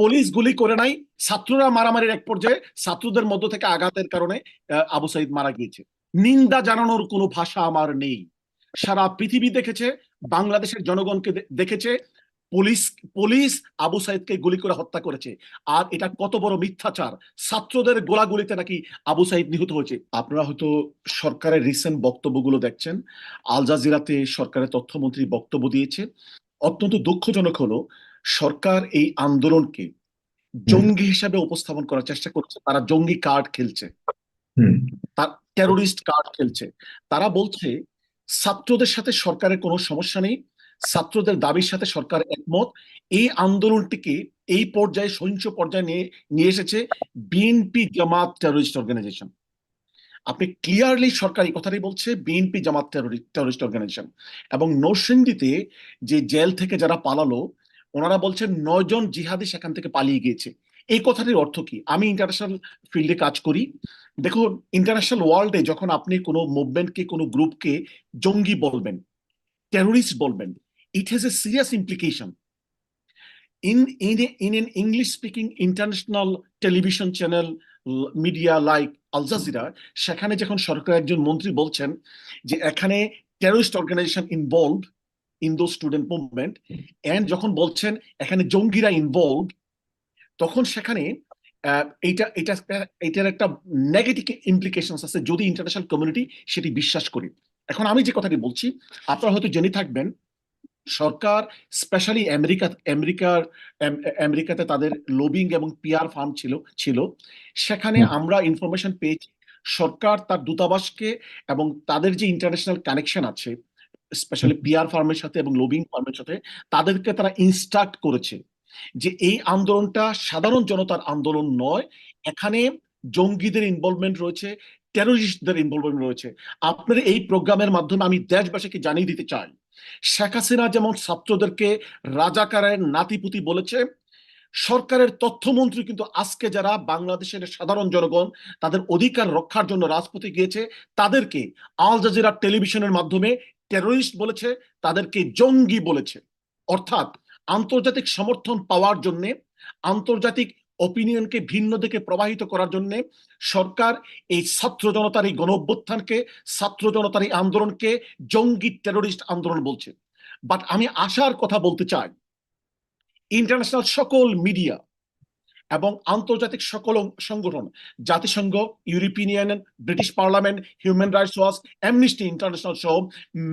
Police গুলি করে নাই, ছাত্ররা মারামারির এক পর্যায়ে ছাত্রদের মধ্য থেকে আঘাতের কারণে আবু সাইদ মারা গিয়েছে। নিন্দা জানানোর কোনো ভাষা আমার নেই। সারা পৃথিবী দেখেছে, বাংলাদেশের জনগণকে দেখেছে, পুলিশ পুলিশ আবু সাইদকে গুলি করে হত্যা করেছে। আর এটা কত বড় মিথ্যাচার। ছাত্রদের গোলাগুলিতে নাকি আবু সাইদ নিহত হয়েছে। আপনারা হয়তো সরকারের রিসেন্ট বক্তব্যগুলো দেখছেন। আল জাজিরাতে সরকারের তথ্যমন্ত্রী বক্তব্য দিয়েছে। অত্যন্ত দুঃখজনক হলো সরকার এই আন্দোলনকে জঙ্গি হিসাবে উপস্থাপন করার চেষ্টা করছে। তারা জঙ্গি কার্ড খেলছে। তার টেরোরিস্ট কার্ড খেলছে। তারা বলছে ছাত্রদের সাথে সরকারের কোনো সমস্যা নেই ছাত্রদের দাবির সাথে সরকার একমত। এই আন্দোলনটিকে এই পর্যায়ে সহিংস পর্যায়ে নিয়ে নিয়ে এসেছে বিএনপি জামাত টেরোরিস্ট অর্গানাইজেশন আপনি ক্লিয়ারলি সরকার এই কথাটাই বলছে বিএনপি জামাত টেরোরিস্ট অর্গানাইজেশন এবং নরসিংদীতে যে জেল থেকে যারা পালালো ওনারা বলছেন নয়জন জিহাদি সেখান থেকে পালিয়ে গিয়েছে। এই কথাটির অর্থ কি? আমি ইন্টারন্যাশনাল ফিল্ডে কাজ করি। দেখুন ইন্টারন্যাশনাল ওয়ার্ল্ডে যখন আপনি কোনো মুভমেন্টকে কোনো গ্রুপকে জঙ্গি বলবেন টেরোরিস্ট বলবেন it has a serious implication in in in an English speaking international television channel media like Al Jazeera সেখানে যখন সরকার একজন মন্ত্রী বলছেন যে এখানে terrorist organization involved in the student movement and যখন বলছেন এখানে জঙ্গিরা ইনভলভ তখন সেখানে এইটা এটা এটার একটা নেগেটিভ ইমপ্লিকেশন আছে যদি ইন্টারন্যাশনাল কমিউনিটি সেটি বিশ্বাস করি। এখন আমি যে কথাটি বলছি আপনারা হয়তো জেনে থাকবেন সরকার স্পেশালি আমেরিকা আমেরিকার আমেরিকাতে তাদের লবিং এবং পিয়ার ফার্ম ছিল ছিল। সেখানে আমরা ইনফরমেশন পেয়েছি। সরকার তার দূতাবাসকে এবং তাদের যে ইন্টারন্যাশনাল কানেকশন আছে স্পেশালি পিআর ফার্মের সাথে এবং লবিং ফার্মের সাথে তাদেরকে তারা ইনস্ট্রাক্ট করেছে যে এই আন্দোলনটা সাধারণ জনতার আন্দোলন নয়। এখানে জঙ্গিদের ইনভলভমেন্ট রয়েছে টেরোরিস্টদের ইনভলভমেন্ট রয়েছে। আপনার এই প্রোগ্রামের মাধ্যমে আমি দেশবাসীকে জানিয়ে দিতে চাই শেখ হাসিনা যেমন ছাত্রদেরকে রাজাকারের নাতিপুতি বলেছে সরকারের তথ্যমন্ত্রী কিন্তু আজকে যারা বাংলাদেশের সাধারণ জনগণ তাদের অধিকার রক্ষার জন্য রাজপথে গিয়েছে তাদেরকে আল জাজিরা টেলিভিশনের মাধ্যমে টেরোরিস্ট বলেছে, তাদেরকে জঙ্গি বলেছে। অর্থাৎ আন্তর্জাতিক সমর্থন পাওয়ার জন্য, আন্তর্জাতিক অপিনিয়নকে ভিন্ন দিকে প্রবাহিত করার জন্য সরকার এই ছাত্র জনতার এই গণ অভ্যুত্থানকে ছাত্র জনতার এই আন্দোলনকে জঙ্গি টেরোরিস্ট আন্দোলন বলছে। বাট আমি আশার কথা বলতে চাই ইন্টারন্যাশনাল সকল মিডিয়া এবং আন্তর্জাতিক সকল সংগঠন, জাতিসংঘ, European Union, British Parliament, Human Rights Watch, Amnesty International সহ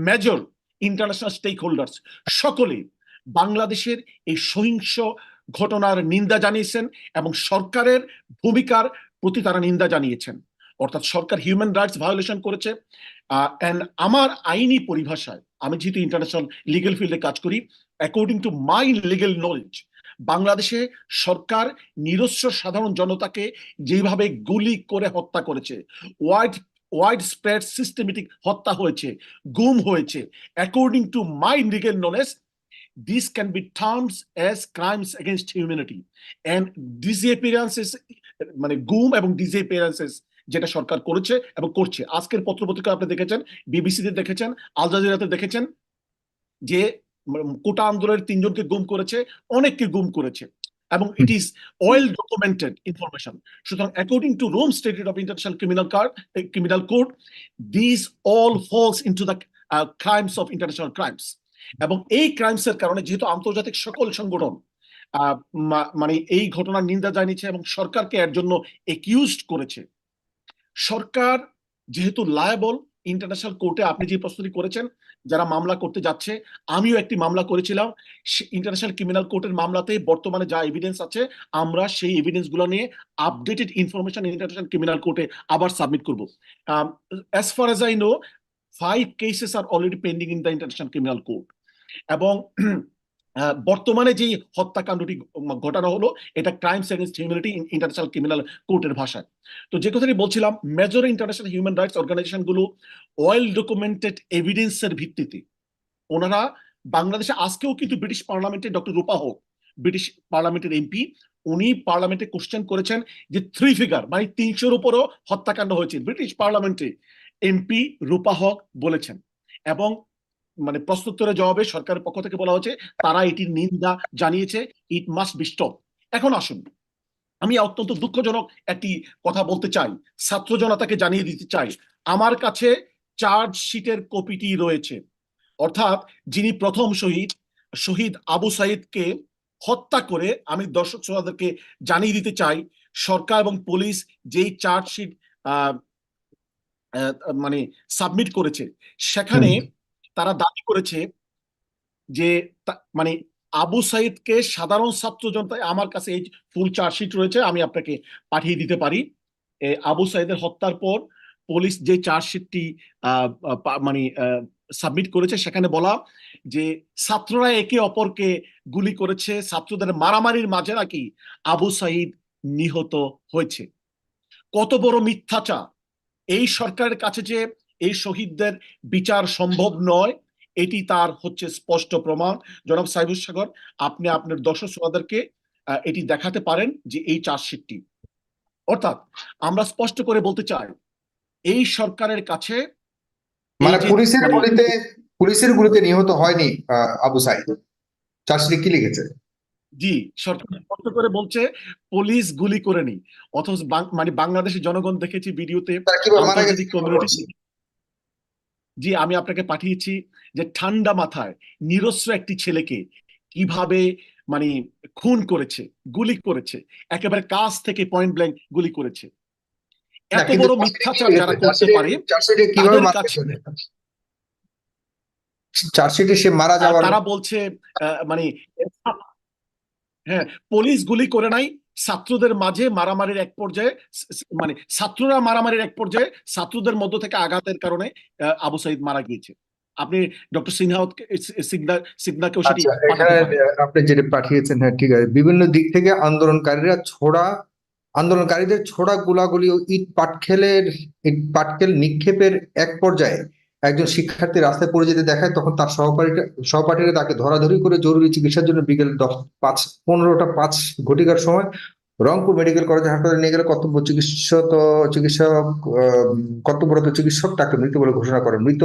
মেজর ইন্টারন্যাশনাল স্টেক হোল্ডার্স সকলে বাংলাদেশের এই সহিংস ঘটনার নিন্দা জানিয়েছেন এবং সরকারের ভূমিকার প্রতি তারা নিন্দা জানিয়েছেন। অর্থাৎ সরকার হিউম্যান রাইটস ভায়োলেশন করেছে। অ্যান্ড আমার আইনি পরিভাষায় আমি যেহেতু ইন্টারন্যাশনাল লিগেল ফিল্ডে কাজ করি according to my legal knowledge বাংলাদেশে সরকার নিরস্ব সাধারণ জনতাকে যেভাবে গুলি করে হত্যা করেছে, ওয়াইড ওয়াইড স্প্রেড সিস্টেমেটিক হত্যা হয়েছে, গুম হয়েছে according to my legal knowledge this can be terms as crimes against humanity and disappearances মানে গুম এবং ডিসঅ্যাপিয়ারেন্সেস যেটা সরকার করেছে এবং করছে। আজকের পত্রপত্রিকা আপনি দেখেছেন বিবিসিতে দেখেছেন আল জাজিরাতে দেখেছেন যে কোটা আন্দোলনের তিনজনকে গুম করেছে, অনেককে গুম করেছে। এবং it is well documented information সুতরাং according to Rome statute of international criminal card criminal code this all falls into the crimes of international crimes এবং এই ক্রাইমস এর কারণে যেহেতু আন্তর্জাতিক সকল সংগঠন মানে এই ঘটনার নিন্দা জানিয়েছে এবং সরকারকে এর জন্য একিউজড করেছে, সরকার যেহেতু লায়াবল ইন্টারন্যাশনাল কোর্টে আপনি যে প্রস্তুতি করেছেন, যারা মামলা করতে যাচ্ছে, আমিও একটি মামলা করেছিলাম। ইন্টারন্যাশনাল ক্রিমিনাল কোর্টের মামলাতে বর্তমানে যা এভিডেন্স আছে, আমরা সেই এভিডেন্সগুলো নিয়ে আপডেটেড ইনফরমেশন ইন্টারন্যাশনাল ক্রিমিনাল কোর্টে আবার সাবমিট করব। As far as I know five cases are already pending in the international criminal court এবং বর্তমানে যে হত্যাকাণ্ডটি ঘটানো হলো, এটা crimes against humanity international criminal কোর্টের ভাষায়। তো যে কথাটি বলছিলাম মেজর ইন্টারন্যাশনাল হিউম্যান রাইটস অর্গানাইজেশনগুলো ওয়েল ডকুমেন্টেড এভিডেন্সের ভিত্তিতে, ওনারা বাংলাদেশে আজকেও কিন্তু ব্রিটিশ পার্লামেন্টে ডক্টর রূপা হোক ব্রিটিশ পার্লামেন্টের এমপি উনি পার্লামেন্টে কোশ্চেন করেছেন যে থ্রি ফিগার মানে তিনশোর উপরও হত্যাকাণ্ড হয়েছে। ব্রিটিশ পার্লামেন্টে এমপি রূপা হক বলেছেন এবং মানে প্রশ্নোত্তরের জবাবে সরকারের পক্ষ থেকে বলা হচ্ছে তারা এটির নিন্দা জানিয়েছে ইট মাস্ট বি স্টপ এখন আসুন, আমি অত্যন্ত দুঃখজনক একটি কথা বলতে চাই, ছাত্র জনতাকে জানিয়ে দিতে চাই। আমার কাছে চার্জশিটের কপিটি রয়েছে, অর্থাৎ যিনি প্রথম শহীদ শহীদ আবু সাইদকে হত্যা করে আমি দর্শক শ্রোতাদেরকে জানিয়ে দিতে চাই, সরকার এবং পুলিশ যেই চার্জশিট মানে সাবমিট করেছে, সেখানে তারা দাবি করেছে যে মানে আবু সাইদকে সাধারণ ছাত্র জনতায় আমার কাছে এই ফুল চার্জশিট রয়েছে, আমি আপনাকে পাঠিয়ে দিতে পারি। আবু সাইদের হত্যার পর পুলিশ যে চার্জশিটটি মানে সাবমিট করেছে, সেখানে বলা যে ছাত্ররা একে অপরকে গুলি করেছে, ছাত্রদের মারামারির মাঝে নাকি আবু সাইদ নিহত হয়েছে। কত বড় মিথ্যাচার! এই সরকারের কাছে যে এই শহীদদের বিচার সম্ভব নয় এটি তার হচ্ছে স্পষ্ট প্রমাণ। জনাব সাইবুল সাগর আপনি আপনার দর্শক শ্রোতাদেরকে এটি দেখাতে পারেন যে এই চার্জশিটটি। অর্থাৎ আমরা স্পষ্ট করে বলতে চাই এই সরকারের কাছে মানে পুলিশের মানে- গুলিতে পুলিশের গুলিতে নিহত হয়নি আবু সাইদ। চার্জশিটে কি লিখেছে? জি সরকার স্পষ্ট করে বলছে পুলিশ গুলি করেনি। অথচ মানে বাংলাদেশের জনগণ দেখেছি ভিডিওতে কমিউনিটি জি আমি আপনাকে পাঠিয়েছি যে ঠান্ডা মাথায় নিরস্ত্র একটি ছেলেকে কীভাবে মানে খুন করেছে গুলি করেছে একেবারে কাছ থেকে পয়েন্ট ব্ল্যাঙ্ক গুলি করেছে এত বড় মিথ্যাচার যারা? করতে পারে চার্জশিটে- চার্জশিটে কীভাবে তাদের কাছে- চার্জশিটে সে মারা যাওয়ার তারা বলছে মানে হ্যাঁ পুলিশ গুলি করে নাই ছাত্রদের মাঝে মারামারির এক পর্যায়ে মানে ছাত্ররা মারামারির এক পর্যায়ে ছাত্রদের মধ্য থেকে আঘাতের কারণে আবু সাইদ মারা গিয়েছে আপনি ডক্টর সিনহা সিগনা সিগনাকেও সেটি আচ্ছা। আপনি যেটা পাঠিয়েছেন হ্যাঁ ঠিক আছে বিভিন্ন দিক থেকে আন্দোলনকারীরা ছোড়া আন্দোলনকারীদের ছোড়া গোলাগুলি ও ইট পাটকেলের ইট পাটকেল নিক্ষেপের এক পর্যায়ে একজন শিক্ষার্থী রাস্তায় পড়ে যেতে দেখায় তখন তার সহপাঠীরা সহপাঠীরা তাকে ধরাধরি করে জরুরি চিকিৎসার জন্য বিকেল দশ পাঁচ পনেরোটা পাঁচ ঘটিকার সময় রংপুর মেডিকেল কলেজ হাসপাতালে নিয়ে গেলে কর্তব্য চিকিৎসক চিকিৎসক কর্তব্যরত চিকিৎসক তাকে মৃত বলে ঘোষণা করেন। মৃত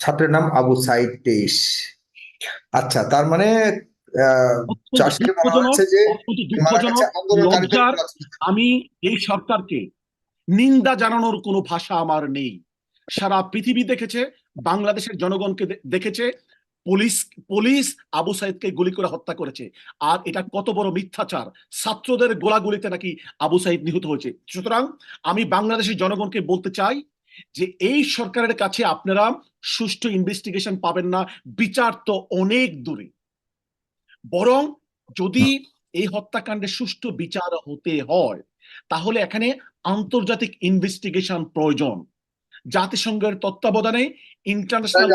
ছাত্রের নাম আবু সাইদ তেইশ। আচ্ছা তার মানে বলা হচ্ছে যে আমি এই সরকারকে নিন্দা জানানোর কোনো ভাষা আমার নেই। সারা পৃথিবী দেখেছে বাংলাদেশের জনগণকে দেখেছে পুলিশ পুলিশ আবু সাইদকে গুলি করে হত্যা করেছে। আর এটা কত বড় মিথ্যাচার। ছাত্রদের গোলাগুলিতে নাকি আবু সাইদ নিহত হয়েছে। সুতরাং আমি বাংলাদেশের জনগণকে বলতে চাই যে এই সরকারের কাছে আপনারা সুষ্ঠু ইনভেস্টিগেশন পাবেন না। বিচার তো অনেক দূরে। বরং যদি এই হত্যাকাণ্ডের সুষ্ঠু বিচার হতে হয় তাহলে এখানে আন্তর্জাতিক ইনভেস্টিগেশন প্রয়োজন। জাতিসংঘের তত্ত্বাবধানে ইন্টারন্যাশনাল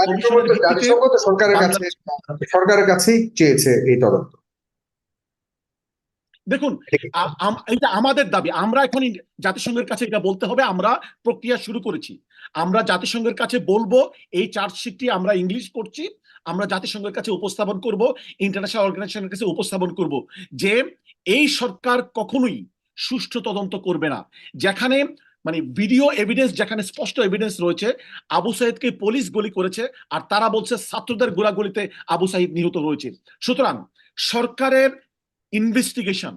সরকারের কাছে সরকারের কাছেই চেয়েছে এই তদন্ত। দেখুন এটা আমাদের দাবি। আমরা এখন জাতিসংঘের কাছে এটা বলতে হবে আমরা প্রক্রিয়া শুরু করেছি। আমরা জাতিসংঘের কাছে বলব এই চার্জশিটটি আমরা ইংলিশ করছি আমরা জাতিসংঘের কাছে উপস্থাপন করব ইন্টারন্যাশনাল অর্গানাইজেশনের কাছে উপস্থাপন করব যে এই সরকার কখনোই সুষ্ঠু তদন্ত করবে না। যেখানে মানে ভিডিও এভিডেন্স যেখানে স্পষ্ট এভিডেন্স রয়েছে আবু সাইদকে পুলিশ গুলি করেছে আর তারা বলছে ছাত্রদের গোলাগুলিতে আবু সাইদ নিহত রয়েছে সুতরাং সরকারের ইনভেস্টিগেশন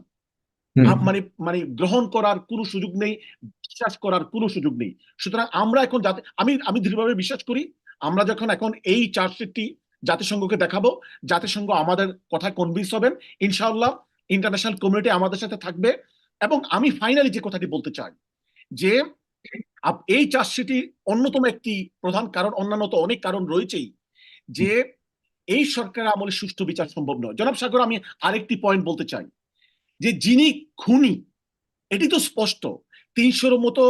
মানে মানে গ্রহণ করার কোনো সুযোগ নেই বিশ্বাস করার কোনো সুযোগ নেই। সুতরাং আমরা এখন যাতে আমি আমি দৃঢ়ভাবে বিশ্বাস করি আমরা যখন এখন এই চার্জশিটটি জাতিসংঘকে দেখাবো জাতিসংঘ আমাদের কথায় কনভিন্স হবেন ইনশাআল্লাহ ইন্টারন্যাশনাল কমিউনিটি আমাদের সাথে থাকবে এবং আমি ফাইনালি যে কথাটি বলতে চাই যে এই চার্জশিটটি অন্যতম একটি প্রধান কারণ অন্যান্য তো অনেক কারণ রয়েছেই যে এই সরকার আমলে সুষ্ঠু বিচার সম্ভব নয়। জনাব সাগর আমি আরেকটি পয়েন্ট বলতে চাই যে যিনি খুনি এটি তো স্পষ্ট তিনশোর মতো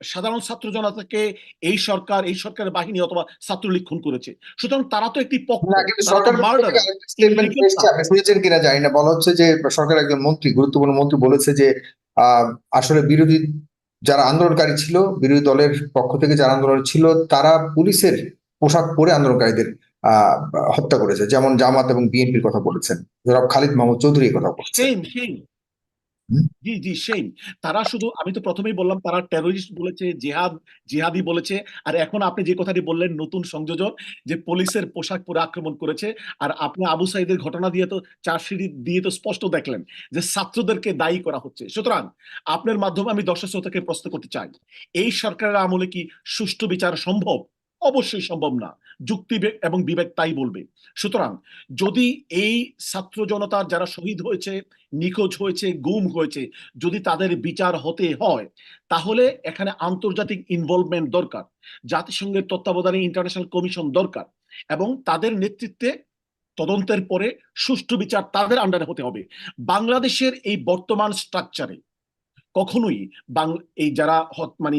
সাধারণ ছাত্র জনতাকে এই সরকার এই সরকারের বাহিনী অথবা ছাত্রলীগ খুন করেছে। সুতরাং তারা তো একটি শুনেছেন কিনা জানি না। বলা হচ্ছে যে সরকার একজন মন্ত্রী গুরুত্বপূর্ণ মন্ত্রী বলেছে যে আহ, আসলে বিরোধী যারা আন্দোলনকারী ছিল, বিরোধী দলের পক্ষ থেকে যারা আন্দোলন ছিল, তারা পুলিশের পোশাক পরে আন্দোলনকারীদের হত্যা করেছে। যেমন জামাত এবং বিএনপির কথা বলেছেন। খালিদ মাহমুদ চৌধুরী কথা বলেছেন. জি জি সেই তারা শুধু, আমি তো প্রথমেই বললাম, তারা টেরোরিস্ট বলেছে, জিহাদ, জিহাদি বলেছে, আর এখন আপনি যে কথাটি বললেন, নতুন সংযোজন, যে পুলিশের পোশাক পরে আক্রমণ করেছে, আর আপনি আবু সাইদের ঘটনা দিয়ে তো চার্জশিট দিয়ে তো স্পষ্ট দেখলেন যে ছাত্রদেরকে দায়ী করা হচ্ছে। সুতরাং, আপনার মাধ্যমে আমি দর্শক শ্রোতাকে প্রশ্ন করতে চাই, এই সরকারের আমলে কি সুষ্ঠু বিচার সম্ভব? অবশ্যই সম্ভব না। যুক্তি এবং বিবেক তাই বলবে। সুতরাং যদি এই ছাত্র জনতার যারা শহীদ হয়েছে, নিখোঁজ হয়েছে, গুম হয়েছে, যদি তাদের বিচার হতে হয়, তাহলে এখানে আন্তর্জাতিক ইনভলভমেন্ট দরকার, জাতিসংঘের তত্ত্বাবধানে ইন্টারন্যাশনাল কমিশন দরকার, এবং তাদের নেতৃত্বে তদন্তের পরে সুষ্ঠু বিচার তাদের আন্ডারে হতে হবে। বাংলাদেশের এই বর্তমান স্ট্রাকচারে কখনোই বাং এই যারা মানে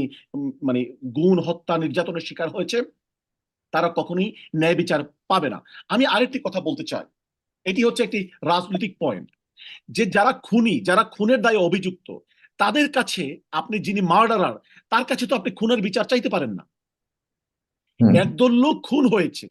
মানে গুণ হত্যা, নির্যাতনের শিকার হয়েছে তারা কখনোই ন্যায় বিচার পাবে না। আমি আরেকটি কথা বলতে চাই। এটি হচ্ছে একটি রাজনৈতিক পয়েন্ট যে যারা খুনি যারা খুনের দায়ে অভিযুক্ত তাদের কাছে আপনি যিনি মার্ডারার তার কাছে তো আপনি খুনের বিচার চাইতে পারেন না। একদল লোক খুন হয়েছে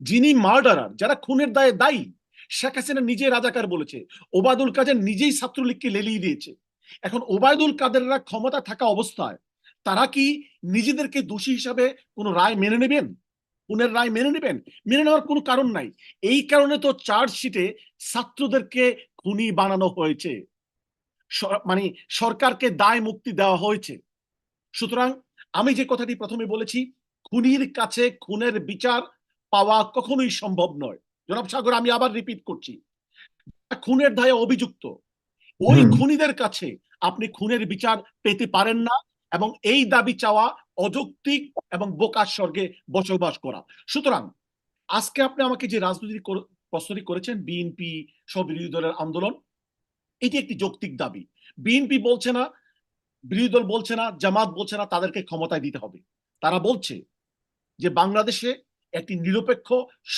যিনি মার্ডারার যারা খুনের দায়ে দায়ী শেখ হাসিনা নিজে রাজাকার বলেছে ওবায়দুল কাদের নিজেই ছাত্রলীগকে লেলিয়ে দিয়েছে। এখন ওবায়দুল কাদেররা ক্ষমতা থাকা অবস্থায় তারা কি নিজেদেরকে দোষী হিসাবে কোনো রায় মেনে নেবেন? খুনের রায় মেনে নেবেন? মেনে নেওয়ার কোনো কারণ নাই। এই কারণে তো চার্জশিটে ছাত্রদেরকে খুনি বানানো হয়েছে। মানে সরকারকে দায় মুক্তি দেওয়া হয়েছে। সুতরাং আমি যে কথাটি প্রথমে বলেছি খুনির কাছে খুনের বিচার পাওয়া কখনোই সম্ভব নয়। জনাব সাগর আমি আবার রিপিট করছি। খুনের দায়ে অভিযুক্ত। ওই। খুনিদের কাছে আপনি খুনের বিচার পেতে পারেন না। এবং এই দাবি চাওয়া অযৌক্তিক এবং বোকার স্বর্গে বসবাস করা। সুতরাং, আজকে আপনি আমাকে যে রাজনৈতিক প্রশ্নটি করেছেন বিএনপি সব বিরোধী দলের আন্দোলন, এটি একটি যৌক্তিক দাবি। বিএনপি বলছে না, বিরোধী দল বলছে না, জামাত বলছে না, তাদেরকে ক্ষমতায় দিতে হবে। তারা বলছে যে বাংলাদেশে একটি নিরপেক্ষ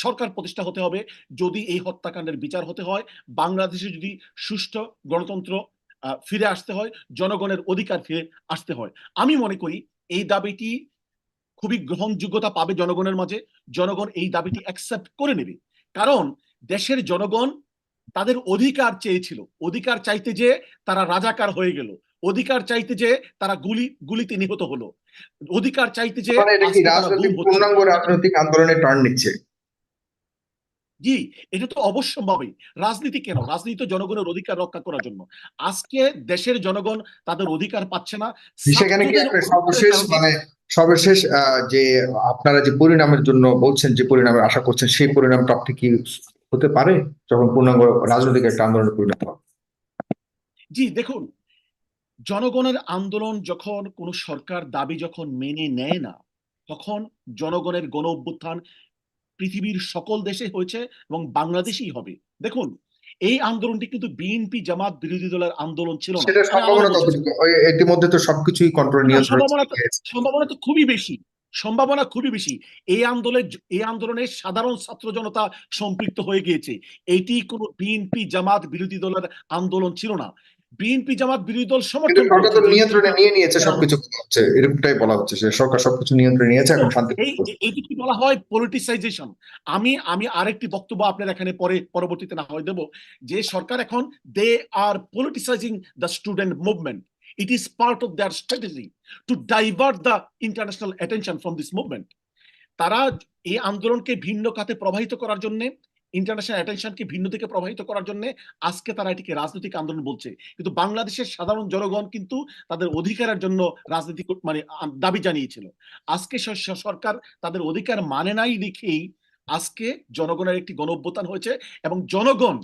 সরকার প্রতিষ্ঠা হতে হবে। যদি এই হত্যাকাণ্ডের বিচার হতে হয়, বাংলাদেশে যদি সুষ্ঠু গণতন্ত্র ফিরে আসতে হয় জনগণের অধিকার ফিরে আসতে হয়। আমি মনে করি এই দাবিটি খুবই গ্রহণযোগ্যতা পাবে জনগণের মাঝে। জনগণ এই দাবিটি অ্যাকসেপ্ট করে নেবে। কারণ দেশের জনগণ তাদের অধিকার চেয়েছিল। অধিকার চাইতে যে তারা রাজাকার হয়ে গেল। অধিকার চাইতে যে তারা গুলি গুলিতে নিহত হলো। অধিকার চাইতে যে মানে রাজনৈতিক আন্দোলনে টার্ন নিচ্ছে? জি এটা তো অবশ্যম্ভাবী। রাজনীতি কেন? রাজনীতি তো জনগণের অধিকার রক্ষা করার জন্য। আজকে দেশের জনগণ তাদের অধিকার পাচ্ছে না। সেখানে সর্বশেষ মানে সর্বশেষ যে আপনারা যে পরিণামের জন্য বলছেন যে পরিণামের আশা করছেন সেই পরিণাম প্রাপ্তি কি হতে পারে যখন পূর্ণাঙ্গ রাজনৈতিক একটা আন্দোলনে পরিণত হবে? জি দেখুন জনগণের আন্দোলন যখন কোন সরকার দাবি যখন মেনে নেয় না তখন জনগণের গণ অভ্যুত্থান পৃথিবীর সকল দেশে হয়েছে এবং বাংলাদেশেই হবে। দেখুন এই আন্দোলনটি কিন্তু বিএনপি জামাত বিরোধী দলের আন্দোলন ছিল না। ইতিমধ্যে তো সবকিছুই কন্ট্রোল সম্ভাবনা তো- খুবই বেশি। সম্ভাবনা খুবই বেশি। এই আন্দোলনের এই আন্দোলনে সাধারণ ছাত্র জনতা সম্পৃক্ত হয়ে গিয়েছে। এটি কোনো বিএনপি জামাত বিরোধী দলের আন্দোলন ছিল না। বিএনপি জামাত বিরোধী দল সমর্থন। নিয়ন্ত্রণে নিয়ে নিয়েছে সবকিছু হচ্ছে এরকমটাই বলা হচ্ছে। যে সরকার সবকিছু নিয়ন্ত্রণে নিয়েছে এখন শান্তি এই এইটি কি বলা হয় পলিটিসাইজেশন আমি আমি আরেকটি বক্তব্য আপনার এখানে পরে পরবর্তীতে না হয় দেব যে সরকার এখন they are politicizing the student movement it is part of their strategy to divert the international attention from this movement তারা এই আন্দোলনকে ভিন্ন খাতে প্রবাহিত করার জন্য ইন্টারন্যাশনাল অ্যাটেনশনকে ভিন্ন দিকে প্রবাহিত করার জন্য আজকে তারা এটিকে রাজনৈতিক আন্দোলন বলছে। কিন্তু বাংলাদেশের সাধারণ জনগণ কিন্তু তাদের অধিকারের জন্য রাজনীতি কর- মানে দাবি জানিয়েছিল। আজকে সরকার তাদের অধিকার মানে নাই লিখেই আজকে জনগণের একটি গণ অভ্যুত্থান হয়েছে এবং জনগণ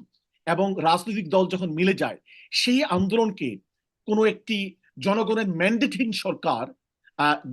এবং রাজনৈতিক দল যখন মিলে যায়, সেই আন্দোলনকে কোনো একটি জনগণের ম্যান্ডেটহীন সরকার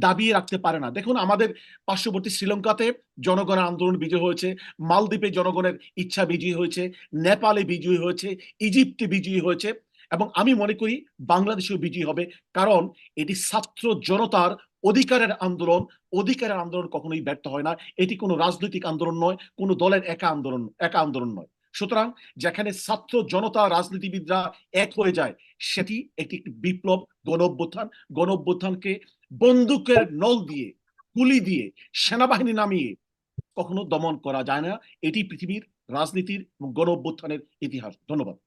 দাবিয়ে রাখতে পারে না। দেখুন, আমাদের পার্শ্ববর্তী শ্রীলঙ্কাতে জনগণের আন্দোলন বিজয় হয়েছে, মালদ্বীপে জনগণের ইচ্ছা বিজয়ী হয়েছে, নেপালে বিজয়ী হয়েছে, ইজিপ্টে বিজয়ী হয়েছে এবং আমি মনে করি বাংলাদেশেও বিজয়ী হবে কারণ এটি ছাত্র জনতার অধিকারের আন্দোলন। অধিকারের আন্দোলন কখনোই ব্যর্থ হয় না। এটি কোনো রাজনৈতিক আন্দোলন নয়, কোনো দলের একা আন্দোলন একা আন্দোলন নয়। সুতরাং যেখানে ছাত্র জনতা, রাজনীতিবিদরা এক হয়ে যায়, সেটি একটি বিপ্লব গণ অভ্যুত্থান গণ অভ্যুত্থানকে বন্দুকের নল দিয়ে, গুলি দিয়ে, সেনাবাহিনী নামিয়ে কখনো দমন করা যায় না। এটি পৃথিবীর রাজনীতির এবং গণ ইতিহাস। ধন্যবাদ।